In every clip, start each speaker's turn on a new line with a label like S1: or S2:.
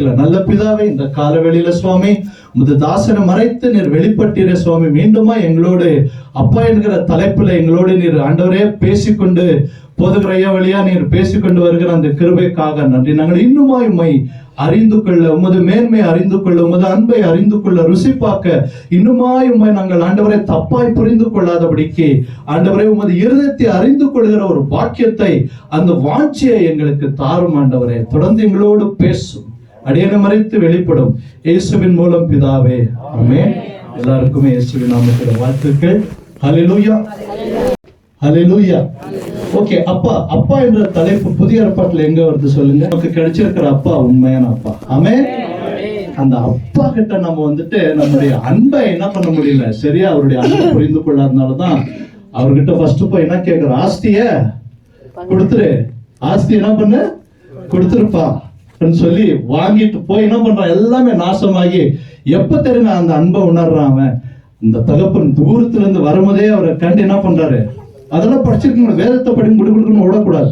S1: ஜெபிக்கலாம் நல்ல பிதாவே இந்த காலவெளியில சுவாமி உமது தாசனை மறைத்து நீர் வெளிப்பட்டீரே சுவாமி. மீண்டுமா எங்களோடு அப்பா என்கிற தலைப்புல எங்களோடு நீர் ஆண்டவரே பேசிக்கொண்டு போதுகிற ஐயா வழியா நீர் பேசிக்கொண்டு வருகிற அந்த கிருபைக்காக நன்றி. நாங்கள் இன்னுமா உண்மை அறிந்து கொள்ள உமது மேன்மை அறிந்து கொள்ள உமது அன்பை அறிந்து கொள்ள ருசி பார்க்க இன்னுமாய் உண்மை நாங்கள் ஆண்டவரை தப்பாய் புரிந்து கொள்ளாதபடிக்கு ஆண்டவரை உமது இருதயத்தை அறிந்து கொள்கிற ஒரு பாக்கியத்தை அந்த வாஞ்சியை எங்களுக்கு தாரும் ஆண்டவரே. தொடர்ந்து எங்களோடு பேசும். அடியனை மறைத்து வெளிப்படும் இயேசுவின் மூலம் பிதாவே. ஆமே எல்லாருக்குமே இயேசுவின் நாமத்தில் வாழ்த்துக்கள். ஹலிலூயா ஹலிலூயா ஓகே அப்பா அப்பா என்ற தலைப்பு புதிய ஏற்பாட்டுல எங்க வருது சொல்லுங்க. நமக்கு கிடைச்சிருக்கிற அப்பா உண்மையான அப்பா. ஆமே அந்த அப்பா கிட்ட நம்ம வந்துட்டு நம்முடைய அன்பை என்ன பண்ண முடியல? சரியா? அவருடைய அன்பை புரிந்து கொள்ளாதனாலதான் அவர்கிட்ட ஃபர்ஸ்ட் போய் என்ன கேட்கிற ஆஸ்திய கொடுத்துரு. ஆஸ்தி என்ன பண்ணு? கொடுத்துருப்பா. சொல்லி வாங்கிட்டு போய் என்ன பண்றான்? எல்லாமே நாசமாகி எப்ப தெரியுமா அந்த அன்பை உணர்றான் அவன்? இந்த தகப்பன் தூரத்துல இருந்து வரும்போதே அவரை கண்டு என்ன பண்றாரு? அதெல்லாம் படிச்சிருக்கீங்க வேதத்தை படி முடி குடுக்கணும் விடக்கூடாது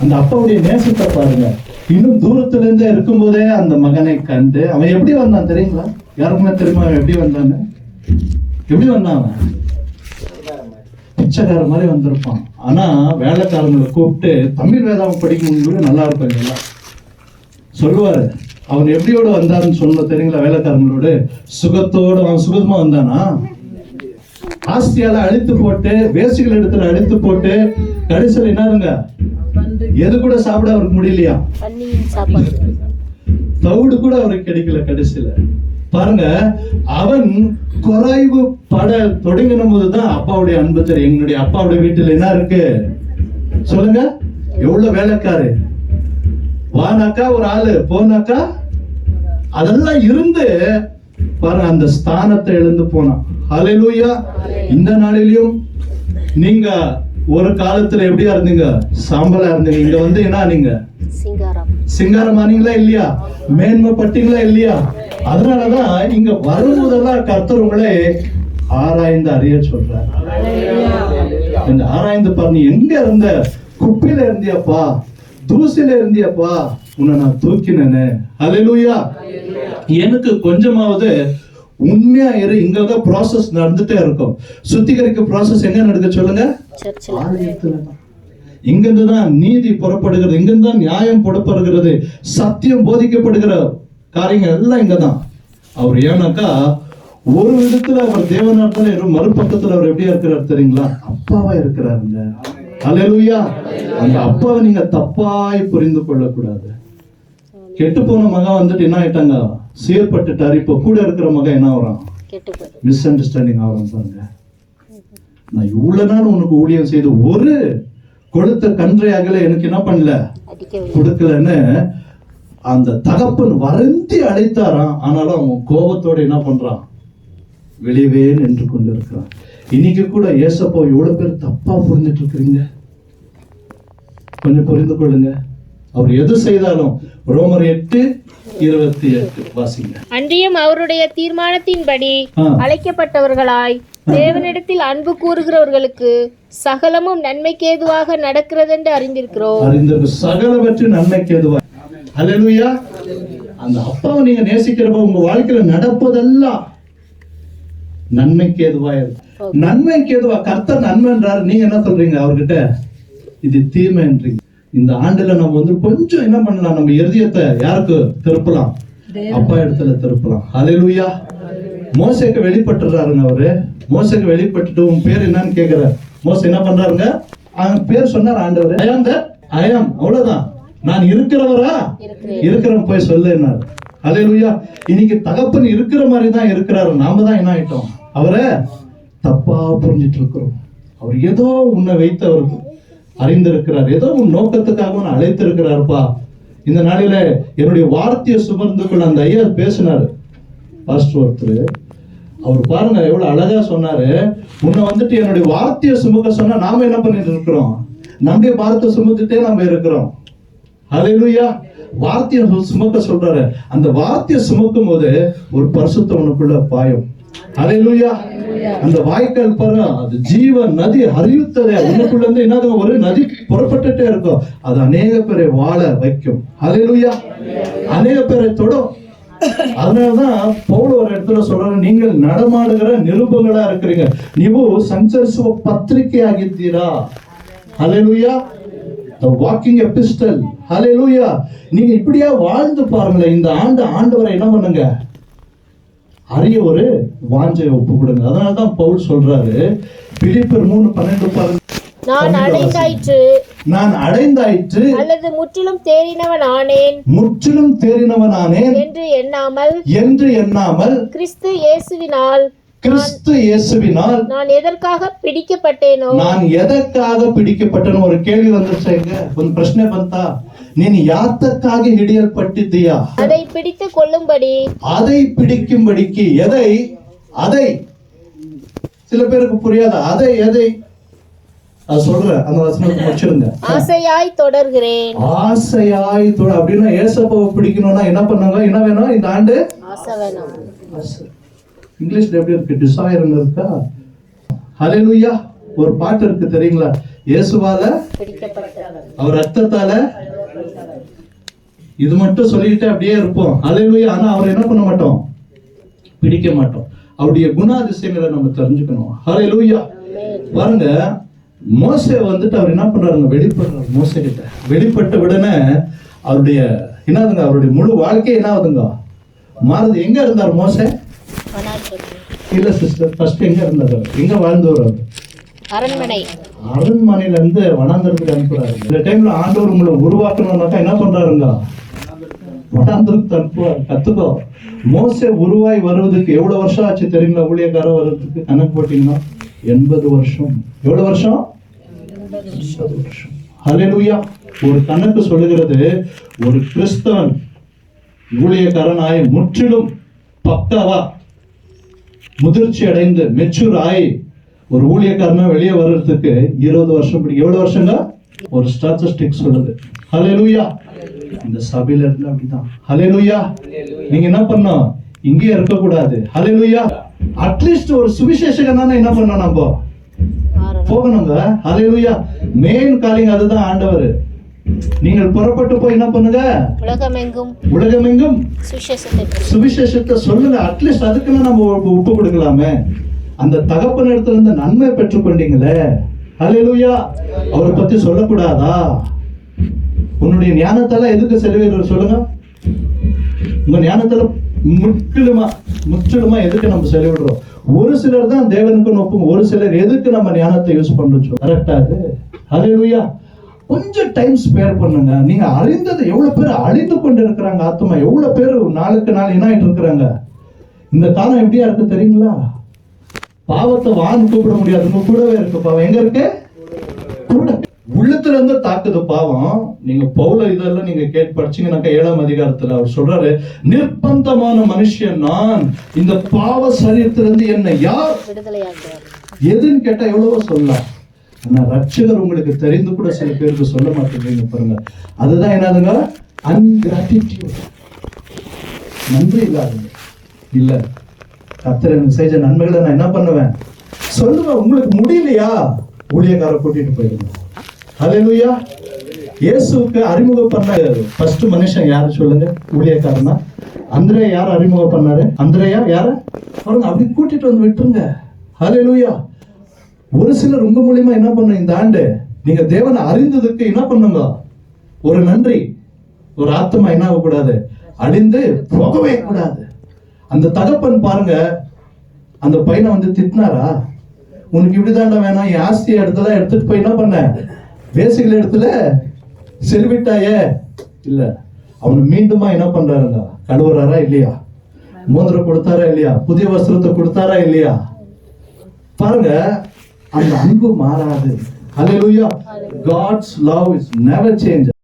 S1: அந்த அப்பாவுடைய நேசத்தை பாருங்க. இன்னும் தூரத்துல இருந்தே இருக்கும்போதே அந்த மகனை கண்டு அவன் எப்படி வந்தான் தெரியுங்களா? யாருக்குமே தெரியுமா அவன் எப்படி வந்தான்னு? எப்படி வந்தான் அவன்? பிச்சைக்கார மாதிரி வந்திருப்பான். ஆனா வேலைக்காரங்களை கூப்பிட்டு தமிழ் வேதாவை படிக்கணும் நல்லா இருப்பாங்க எல்லாம். சொல்லுவாரு அவன் எப்படியோட வந்தாருன்னு சொல்ல தெரியுங்களா வேலைக்காரங்களோட? சுகத்தோட அவன் சுகமா வந்தானா? ஆஸ்தியால அழித்து போட்டு வேசிகள் இடத்துல அழித்து போட்டு கடைசியில் என்னருங்க எது கூட சாப்பிட அவருக்கு முடியலையா? தவிடு கூட அவருக்கு கிடைக்கல கடைசியில. பாருங்க அவன் குறைவு பட தொடங்கின போதுதான் அப்பாவுடைய அன்பு தெரியும். எங்களுடைய அப்பாவுடைய வீட்டுல என்ன இருக்கு? சொல்லுங்க. எவ்வளவு வேலைக்காரு? வானாக்கா ஒரு ஆளு போனாக்கா அதெல்லாம் இருந்து பாருங்க அந்த ஸ்தானத்தை எழுந்து போனான். ஹalleluya. இந்த நாளிலையும் நீங்க ஒரு காலத்துல எப்படியா இருந்தீங்க? சாம்பலா இருந்தீங்க. இங்க வந்து என்ன நீங்க
S2: சிங்காரம்.
S1: சிங்காரமானீங்களா இல்லையா? மேன்மைப்பட்டீங்களா இல்லையா? அதனாலதான் இங்க வரும்போதெல்லாம் கர்த்தர் உங்களை ஆராய்ந்து அறிய சொல்றார். இந்த ஆராய்ந்து பாரு நீ எங்க இருந்த? குப்பையில இருந்தியாப்பா. தூசில இருந்தியாப்பா உன்னை நான் தூக்கினேன்னு ஹalleluya எனக்கு கொஞ்சமாவது உண்மையா இரு இங்கதான் ப்ராசஸ் நடந்துட்டே இருக்கும். சுத்திகரிக்க ப்ராசஸ் எங்க நடக்க சொல்லுங்க? ஆலயத்துலதான். இங்கிருந்து தான் நீதி புறப்படுகிறது இங்கிருந்து தான் நியாயம் புறப்படுகிறது சத்தியம் போதிக்கப்படுகிற காரியங்கள் எல்லாம் இங்கதான். அவர் ஏன்னாக்கா ஒரு விதத்துல அவர் இரு மறுபக்கத்துல அவர் எப்படியா இருக்கிறார் தெரியுங்களா? அப்பாவா இருக்கிறாருங்க. அல்லேலூயா அந்த அப்பாவை நீங்க தப்பாய் புரிந்து கொள்ளக்கூடாது. கெட்டு போன மகன் வந்துட்டு என்ன ஆயிட்டாங்க? சீர்பட்டுட்டாரு. இப்ப கூட இருக்கிற மகன் என்ன வரான் மிஸ் அண்டர்ஸ்டாண்டிங் ஆகும் பாருங்க. நான் இவ்வளவு நாள் உனக்கு ஊழியம் செய்து ஒரு கொடுத்த கன்றை அகல எனக்கு என்ன பண்ணல? கொடுக்கலன்னு அந்த தகப்பன் வருந்தி அழைத்தாராம். ஆனாலும் அவன் கோபத்தோட என்ன பண்றான்? வெளியவே நின்று கொண்டு இருக்கிறான் இன்னைக்கு கூட ஏசப்பா எவ்வளவு பேர் தப்பா புரிஞ்சிட்டு இருக்கிறீங்க. கொஞ்சம் புரிந்து கொள்ளுங்க. அவர் எது செய்தாலும் ரோமர் எட்டு இருபத்தி எட்டு. வாசிங்க.
S3: அன்றியும் அவருடைய தீர்மானத்தின்படி. அழைக்கப்பட்டவர்களாய் தேவனிடத்தில் அன்பு கூறுகிறவர்களுக்கு சகலமும் நன்மைக்கேதுவாக நடக்கிறதென்று அறிந்திருக்கிறோம்.
S1: அறிந்தது சகலவற்று நன்மைக்கு எதுவா அல்லேலூயா அந்த அப்பாவை நீங்க நேசிக்கிறப்ப உங்க வாழ்க்கையில நடப்பதெல்லாம் நன்மைக்கு எதுவா நன்மைக்கு எதுவா கர்த்தர் நன்மைன்றாரு. நீங்க என்ன சொல்றீங்க? அவர்கிட்ட இது தீமைன்றீங்க இந்த ஆண்டுல நம்ம வந்து கொஞ்சம் என்ன பண்ணலாம்? நம்ம இருதயத்தை யாருக்கு? திருப்பலாம். அப்பா இடத்துல திருப்பலாம். அல்லேலூயா மோசைக்கு வெளிப்பட்டுறாருங்க அவரு. மோசைக்கு வெளிப்பட்டுட்டு உன் பேர் என்னன்னு கேக்குறாரு. மோசை என்ன பண்றாருங்க? அவன் பேர் சொன்னார் ஆண்டவர். ஐயாம் ஐயாம் அவ்வளவுதான். நான் இருக்கிறவரா? இருக்கிறவன் போய் சொல்லுனார் அல்லேலூயா இன்னைக்கு தகப்பன் இருக்கிற மாதிரி தான் இருக்கிறாரு. நாம தான் என்ன ஆயிட்டோம்? அவரை தப்பா புரிஞ்சிட்டு இருக்கிறோம். அவர் ஏதோ உன்னை வைத்து அவருக்கு அறிந்திருக்கிறார். ஏதோ உன் நோக்கத்துக்காக உன்னை அழைத்திருக்கிறாருப்பா. இந்த நாளில என்னுடைய வார்த்தையை சுமர்ந்து கொள்ள அந்த ஐயா பேசினார். பாஸ்டர் ஒருத்தர் அவர் பாருங்க எவ்வளவு அழகா சொன்னாரு. உன்னை வந்துட்டு என்னுடைய வார்த்தையை சுமக்க சொன்னா நாம என்ன பண்ணிட்டு இருக்கிறோம்? நம்முடைய வார்த்தை சுமந்துட்டே நம்ம இருக்கிறோம். அலையிலுயா வார்த்தையை சுமக்க சொல்றாரு. அந்த வார்த்தையை சுமக்கும் போது ஒரு பரிசுத்தவனுக்குள்ள உனக்குள்ள பாயம். அலையிலுயா அந்த வாய்க்கால் பாருங்க அது ஜீவ நதி அறிவித்ததே. உனக்குள்ள இருந்து என்ன ஒரு நதி புறப்பட்டுட்டே இருக்கும். அது அநேக பேரை வாழ வைக்கும். அலையிலுயா அநேக பேரை தொடும். அதனாலதான் பவுல் ஒரு இடத்துல சொல்றாரு நீங்கள் நடமாடுகிற நிருபங்களா இருக்கிறீங்க. நீவு சஞ்சரிசுவ பத்திரிகை ஆகித்தீரா அலையிலுயா வாக்கிங் எபிஸ்டல் அலையிலுயா நீங்க இப்படியா வாழ்ந்து பாருங்களேன். இந்த ஆண்டு ஆண்டு வரை என்ன பண்ணுங்க? அரிய ஒரு வாஞ்சை ஒப்பு கொடுங்க அதனால தான் பவுல் சொல்றாரு பிலிப்பர் மூணு பன்னெண்டு பாருங்க
S3: நான் அடைந்தாயிற்று.
S1: நான் அடைந்தாயிற்று.
S3: அல்லது முற்றிலும் தேறினவன் ஆனேன்.
S1: முற்றிலும் தேறினவன் ஆனேன்.
S3: என்று எண்ணாமல்.
S1: என்று எண்ணாமல்.
S3: கிறிஸ்து இயேசுவினால்
S1: கிறிஸ்து இயேசுவினால்.
S3: நான் எதற்காக பிடிக்கப்பட்டேனோ?
S1: நான் எதற்காக பிடிக்கப்பட்டேனோ? ஒரு கேள்வி வந்துருச்சு கொஞ்சம் பிரச்சனை பார்த்தா ನೀನು ಯಾತಕ್ಕಾಗಿ ಹಿಡಿಯಲ್ಪಟ್ಟಿದ್ದೀಯಾ
S3: அதை பிடித்து கொள்ளும்படி
S1: அதை பிடிக்கும்படிக்கு எதை அதை சில பேருக்கு புரியாத அதை எதை அது சொல்றேன் அந்த வசனத்தை முடிச்சிருங்க
S3: ஆசையாய் தொடர்கிறேன்
S1: ஆசையாய் தொட அப்படின்னா ஏசப்பாவை பிடிக்கணும்னா என்ன பண்ணாங்க என்ன வேணும் இந்த ஆண்டு
S2: ஆசை வேணும்
S1: இங்கிலீஷ்ல எப்படி இருக்கு டிசைர்னு இருக்கா ஹalleluya ஒரு பாட்டு இருக்கு தெரியுங்களா இயேசுவால
S2: பிடிக்கப்பட்டவர்
S1: அவர் ரத்தத்தால இது மட்டும் சொல்லிட்டு அப்படியே இருப்போம். ஹalleluya ஆனா அவர் என்ன பண்ண மாட்டோம்? பிடிக்க மாட்டோம். அவருடைய குணாதிசயங்களை நம்ம தெரிஞ்சுக்கணும். ஹalleluya பாருங்க மோசே வந்துட்டு அவர் என்ன பண்றாருங்க வெளிப்படுறாரு மோசே கிட்ட வெளிப்பட்ட உடனே அவருடைய என்னதுங்க? அவருடைய முழு வாழ்க்கை என்ன ஆகுதுங்க மாறுது. எங்க இருந்தார் மோசே. இல்ல சிஸ்டர் ஃபர்ஸ்ட் எங்க இருந்தார்? எங்க வாழ்ந்தவர் அவர்?
S2: அரண்மனை.
S1: அரண்மனையில இருந்து வனாந்தரத்துக்கு அனுப்புறாரு. இந்த டைம்ல ஆண்டவர் உங்களை உருவாக்கணும்னாக்கா என்ன பண்றாருங்க? வனாந்தரத்துக்கு அனுப்புவார் கத்துக்கோ. மோசே உருவாய் வருவதுக்கு எவ்வளவு வருஷம் ஆச்சு தெரியுங்களா? ஊழியக்காரர் வர்றதுக்கு கணக்கு போட்டீங்கன்னா எண்பது வருஷம். எவ்வளவு வருஷம்? எண்பது வருஷம். ஹலெலுயா ஒரு கணக்கு சொல்லுகிறது ஒரு கிறிஸ்தவன் ஊழியக்காரனாய் முற்றிலும் பக்காவா முதிர்ச்சி அடைந்து மெச்சூர் ஆகி ஒரு ஊழியக்காரனா வெளியே வர்றதுக்கு இருபது வருஷம் பிடிக்கும் எவ்வளவு வருஷங்க? ஒரு ஸ்டாட்டிஸ்டிக் சொல்லுது. ஹலெலுயா இந்த சபையில இருந்து அப்படிதான் ஹalleluya நீங்க என்ன பண்ணோம் இங்கே இருக்க கூடாது ஹalleluya அட்லீஸ்ட் ஒரு சுவிசேஷகனான என்ன பண்ணோம் நம்ம? போகணுங்க. ஹalleluya மெயின் காலிங் அதுதான் ஆண்டவர். நீங்கள் புறப்பட்டு போய் என்ன பண்ணுங்க?
S2: உலகமெங்கும்
S1: உலகமெங்கும்
S2: சுவிசேஷத்தை
S1: சொல்லுங்க. அட்லீஸ்ட் அதுக்குன்னு நம்ம உப்பு- உப்பு கொடுக்கலாமே. அந்த தகப்பன் இடத்துல இருந்து நன்மை பெற்றுக்கொண்டீங்களே. ஹalleluya அவரை பத்தி சொல்லக்கூடாதா? உன்னுடைய ஞானத்தால எதுக்கு செலவிடுற சொல்லுங்க? உங்க ஞானத்துல முற்றிலுமா முற்றிலுமா எதுக்கு நம்ம செலவிடுறோம் ஒரு சிலர் தான் தேவனுக்கு நோக்கும் ஒரு சிலர் எதுக்கு நம்ம ஞானத்தை யூஸ் பண்றோம் கரெக்டா அது ஹalleluya கொஞ்சம் டைம் ஸ்பேர் பண்ணுங்க. நீங்க அறிந்தது எவ்வளவு பேர் அழிந்து கொண்டு இருக்கிறாங்க ஆத்மா எவ்வளவு பேர் நாளுக்கு நாள் என்ன ஆயிட்டு இருக்கிறாங்க? இந்த காலம் எப்படியா இருக்கு தெரியுங்களா? பாவத்தை வான்னு கூப்பிட முடியாது. கூடவே இருக்கு. பாவம் எங்க இருக்கு? கூட உள்ளத்துல இருந்து தாக்குது பாவம். நீங்க பவுல இதெல்லாம் நீங்க கேட்டு படிச்சீங்கன்னாக்கா ஏழாம் அதிகாரத்துல அவர் சொல்றாரு நிர்பந்தமான மனுஷன் நான். இந்த பாவ சரீரத்திலிருந்து என்னை யார் எதுன்னு கேட்டா எவ்வளவோ சொல்லலாம். ஆனா ரட்சகர் உங்களுக்கு தெரிந்து கூட சில பேருக்கு சொல்ல மாட்டேங்கிறீங்க பாருங்க. அதுதான் என்னதுங்க? அன்கிராட்டிடியூட் நன்றி இல்லாதது. இல்ல. கத்தர் எனக்கு செஞ்ச நன்மைகளை நான் என்ன பண்ணுவேன்? சொல்லுவேன் உங்களுக்கு முடியலையா? ஊழியக்கார கூட்டிட்டு போயிடுங்க ஹalleluya இயேசுவுக்கு அறிமுகம் பண்ண ஃபர்ஸ்ட் மனுஷன் யாரு சொல்லுங்க? ஊழியக்காரனா? அந்திரையா யார் அறிமுகம் பண்ணாரு அந்திரையா யார? பாருங்க அப்படி கூட்டிட்டு வந்து விட்டுருங்க. ஹalleluya ஒரு சிலர் உங்க மூலியமா என்ன பண்ணும்? இந்த ஆண்டு நீங்க தேவனை அறிந்ததுக்கு என்ன பண்ணுங்க? ஒரு நன்றி. ஒரு ஆத்மா என்ன ஆகக்கூடாது? அழிந்து போகவே கூடாது. அந்த தகப்பன் பாருங்க அந்த பையனை வந்து திட்டினாரா? உனக்கு இப்படிதாண்டா வேணாம் என் ஆஸ்தியை இடத்துல எடுத்துட்டு போய் என்ன பண்ண? வேசிகள் இடத்துல செல்விட்டாயே இல்ல. அவனை மீண்டுமா என்ன பண்றாருங்க கழுவுறாரா இல்லையா? மோதிரம் கொடுத்தாரா இல்லையா? புதிய வஸ்திரத்தை கொடுத்தாரா இல்லையா? பாருங்க அந்த அன்பு மாறாது. ஹalleluya God's love is never change